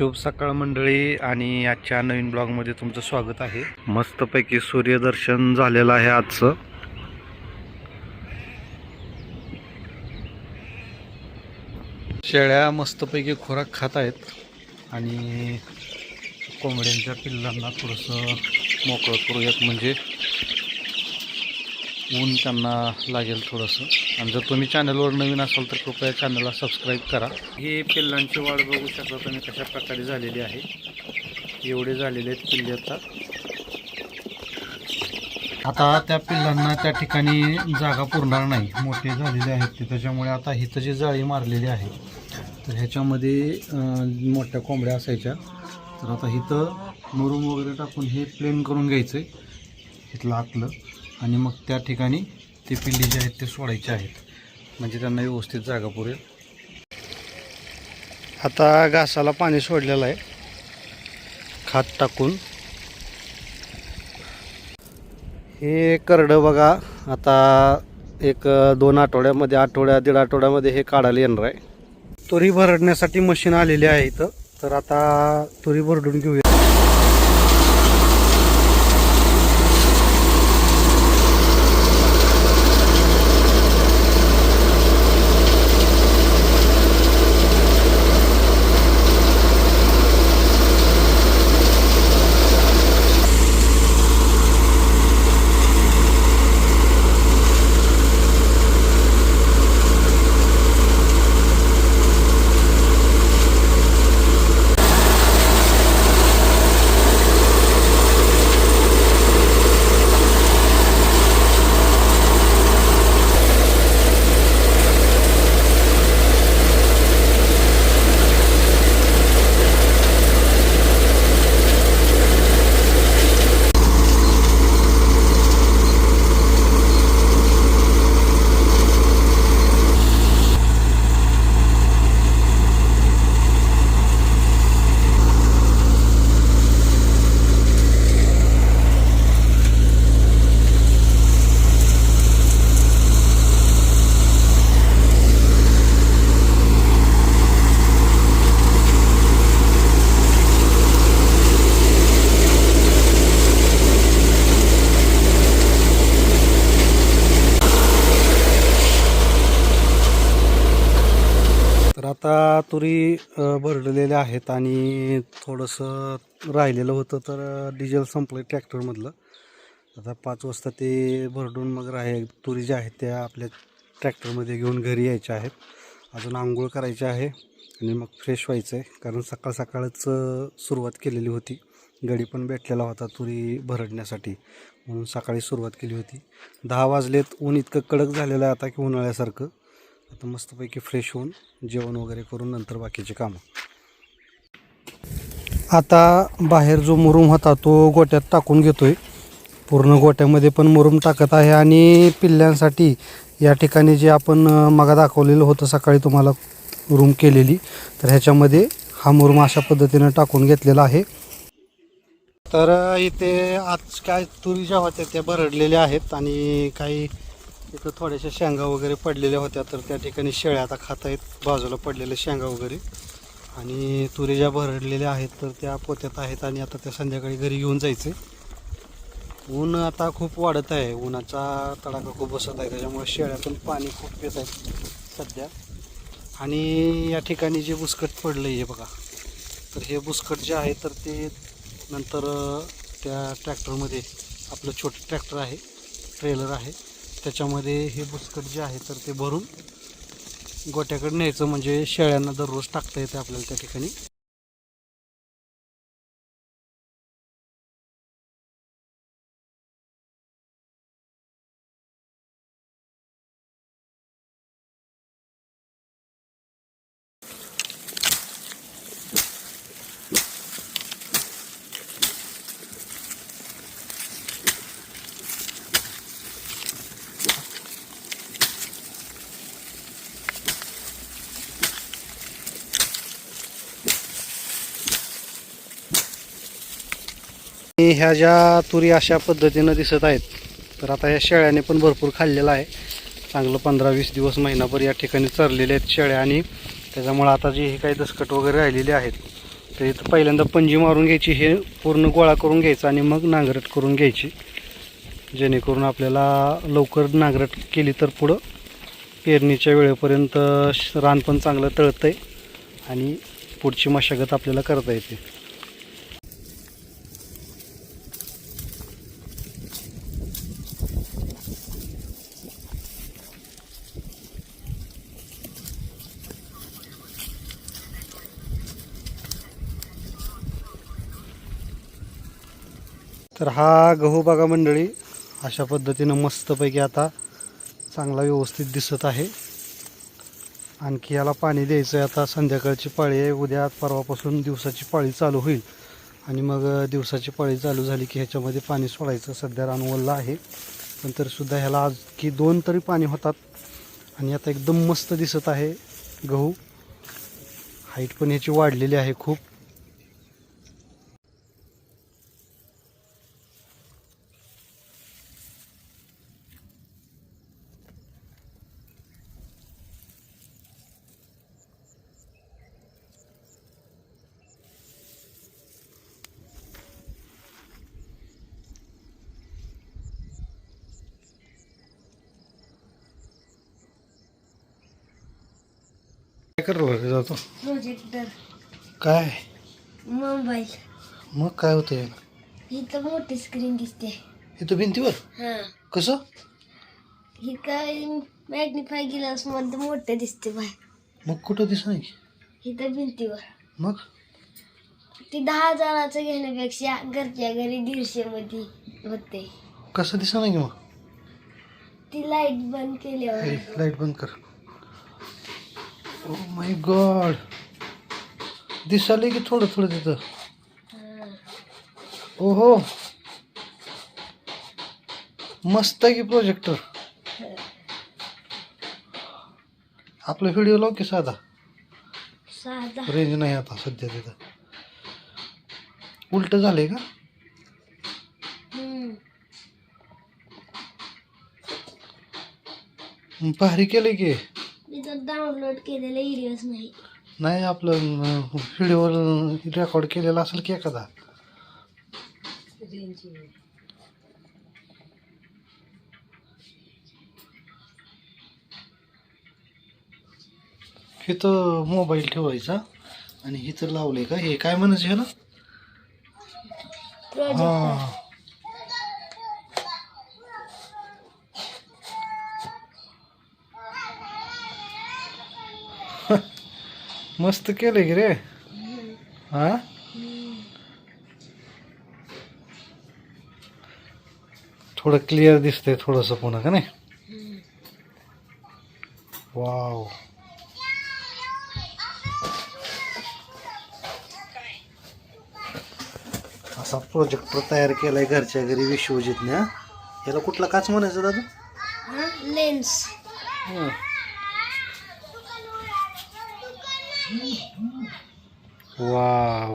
शुभ सकाळ मंडळी आणि आजच्या नवीन ब्लॉगमध्ये तुमचं स्वागत आहे. मस्तपैकी सूर्यदर्शन झालेलं आहे आजचं. शेळ्या मस्तपैकी खुराक खात आहेत आणि कोंबड्यांच्या पिल्लांना थोडंसं मोकळं करूयात म्हणजे ऊन त्यांना लागेल थोडंसं. आणि जर तुम्ही चॅनलवर नवीन असाल तर कृपया चॅनलला सबस्क्राईब करा. ही पिल्लांची वाढ बघू शकता तुम्ही कशा प्रकारे झालेली आहे. एवढे झालेले आहेत पिल्ले आता. आता त्या पिल्लांना त्या ठिकाणी जागा पुरणार नाही. मोठे झालेले आहेत ते. त्याच्यामुळे आता हिथं जी जाळी मारलेली आहे तर ह्याच्यामध्ये मोठ्या कोंबड्या असायच्या. तर आता इथं मुरुम वगैरे टाकून हे प्लेन करून घ्यायचं आहे इथलं आतलं. आणि मग त्या ठिकाणी ते पिल्ली जे आहेत ते सोडायचे आहेत. म्हणजे त्यांना व्यवस्थित जागा पुरेल. आता घासाला पाणी सोडलेलं आहे. खात टाकून. हे करडं बघा. आता एक दोन आठवड्यामध्ये आठवड्या दीड आठवड्यामध्ये हे काढायला येणार आहे. तुरी भरडण्यासाठी मशीन आलेली आहे इथं. तर आता तुरी भरडून घेऊया तर आता तुरी भरडलेल्या आहेत आणि थोडंसं राहिलेलं होतं तर डिझेल संपलं ट्रॅक्टरमधलं. आता पाच वाजता ते भरडून मग राहे तुरी ज्या आहेत त्या आपल्या ट्रॅक्टरमध्ये घेऊन घरी यायच्या आहेत. अजून आंघोळ करायची आहे आणि मग फ्रेश व्हायचं आहे कारण सकाळ सकाळच सुरुवात केलेली होती. गडी पण भेटलेला होता तुरी भरडण्यासाठी. म्हणून सकाळी सुरुवात केली होती. दहा वाजलेत ऊन इतकं कडक झालेलं आहे आता की उन्हाळ्यासारखं. आता मस्तपैकी फ्रेश होऊन जेवण वगैरे करून नंतर बाकीचे कामं. आता बाहेर जो मुरुम होता तो गोट्यात टाकून घेतोय. पूर्ण गोट्यामध्ये पण मुरुम टाकत आहे आणि पिल्ल्यांसाठी या ठिकाणी जे आपण मगा दाखवलेलं होतं सकाळी तुम्हाला रूम केलेली तर ह्याच्यामध्ये हा मुरुम अशा पद्धतीनं टाकून घेतलेला आहे. तर इथे आज काय तुरी ज्या होत्या त्या भरडलेल्या आहेत आणि काही इथं थोड्याशा शेंगा वगैरे पडलेल्या होत्या तर त्या ठिकाणी शेळ्या आता खात आहेत बाजूला पडलेल्या शेंगा वगैरे. आणि तुरी ज्या भरडलेल्या आहेत तर त्या पोत्यात आहेत आणि आता त्या संध्याकाळी घरी घेऊन जायचे ऊन आता खूप वाढत आहे. उन्हाचा तडाखा खूप बसत आहे. त्याच्यामुळे शेळ्यातून पाणी खूप पित आहे सध्या. आणि या ठिकाणी जे बुसकट पडलं आहे बघा. तर हे बुसकट जे आहे तर ते नंतर त्या ट्रॅक्टरमध्ये आपलं छोटं ट्रॅक्टर आहे. ट्रेलर आहे. त्याच्यामध्ये हे बुसकट जे आहे तर ते भरून गोट्याकडे न्यायचं. म्हणजे शेळ्यांना दररोज टाकता येते आपल्याला त्या ठिकाणी. ह्या ज्या तुरी अशा पद्धतीनं दिसत आहेत तर आता ह्या शेळ्याने पण भरपूर खाल्लेलं आहे. चांगलं पंधरा वीस दिवस महिनाभर या ठिकाणी चरलेले आहेत शेळ्या आणि त्याच्यामुळं आता जे हे काही दसकट वगैरे राहिलेली आहेत तर इथं पहिल्यांदा पंजी मारून घ्यायची हे पूर्ण गोळा करून घ्यायचं आणि मग नांगरट करून घ्यायची. जेणेकरून आपल्याला लवकर नांगरट केली तर पुढं पेरणीच्या वेळेपर्यंत श- रान पण चांगलं तळतं आहे आणि पुढची मशागत आपल्याला करता येते. तर हा गहू बघा मंडळी अशा पद्धतीनं मस्तपैकी आता चांगला व्यवस्थित दिसत आहे. आणखी याला पाणी द्यायचं आहे आता संध्याकाळची पाळी आहे उद्या परवापासून दिवसाची पाळी चालू होईल. आणि मग दिवसाची पाळी चालू झाली की ह्याच्यामध्ये पाणी सोडायचं सध्या रानवलला आहे. पण तरीसुद्धा ह्याला आज की दोन तरी पाणी होतात. आणि आता एकदम मस्त दिसत आहे गहू. हाईट पण ह्याची वाढलेली आहे खूप. काय जातो? प्रोजेक्टर काय? मोबाईल. मग काय होतंय इथं मोठी स्क्रीन दिसते. इथं भिंतीवर? हा. कसं? ही काय मॅग्निफाय गिलासमध्ये मोठे दिसते बाय मग कुठं दिस नाही इथं भिंतीवर. मग? ती दहा हजाराचं घेण्यापेक्षा घरच्या घरी दीडशे मध्ये होते. कसं दिसा नाही मग? ती लाइट बंद केल्यावर. लाइट बंद कर. ओ माय गॉड दिसाले की थोडं थोडं तिथं. हा. ओहो. मस्त आहे की प्रोजेक्टर आपला व्हिडिओ लाव की साधा? रेंज नाही आता सध्या तिथं. उलट झालंय का. भारी केलंय की. इथं डाउनलोड केलेले व्हिडिओज नाही. नाही आपलं व्हिडिओ रेकॉर्ड केलेला असेल की एखादा? हे तर मोबाईल ठेवायचा आणि हे तर लावलंय का? हे काय म्हणायचं ह्याला? प्रोजेक्टर हा. मस्त केलंय की रे. हा? थोडं क्लिअर दिसतंय थोडंसं पुन्हा का नाही? वाव असा प्रोजेक्टर तयार केलाय घरच्या घरी विश्वजितने? याला कुठला काच म्हणायचं दादा? हा लेन्स वाव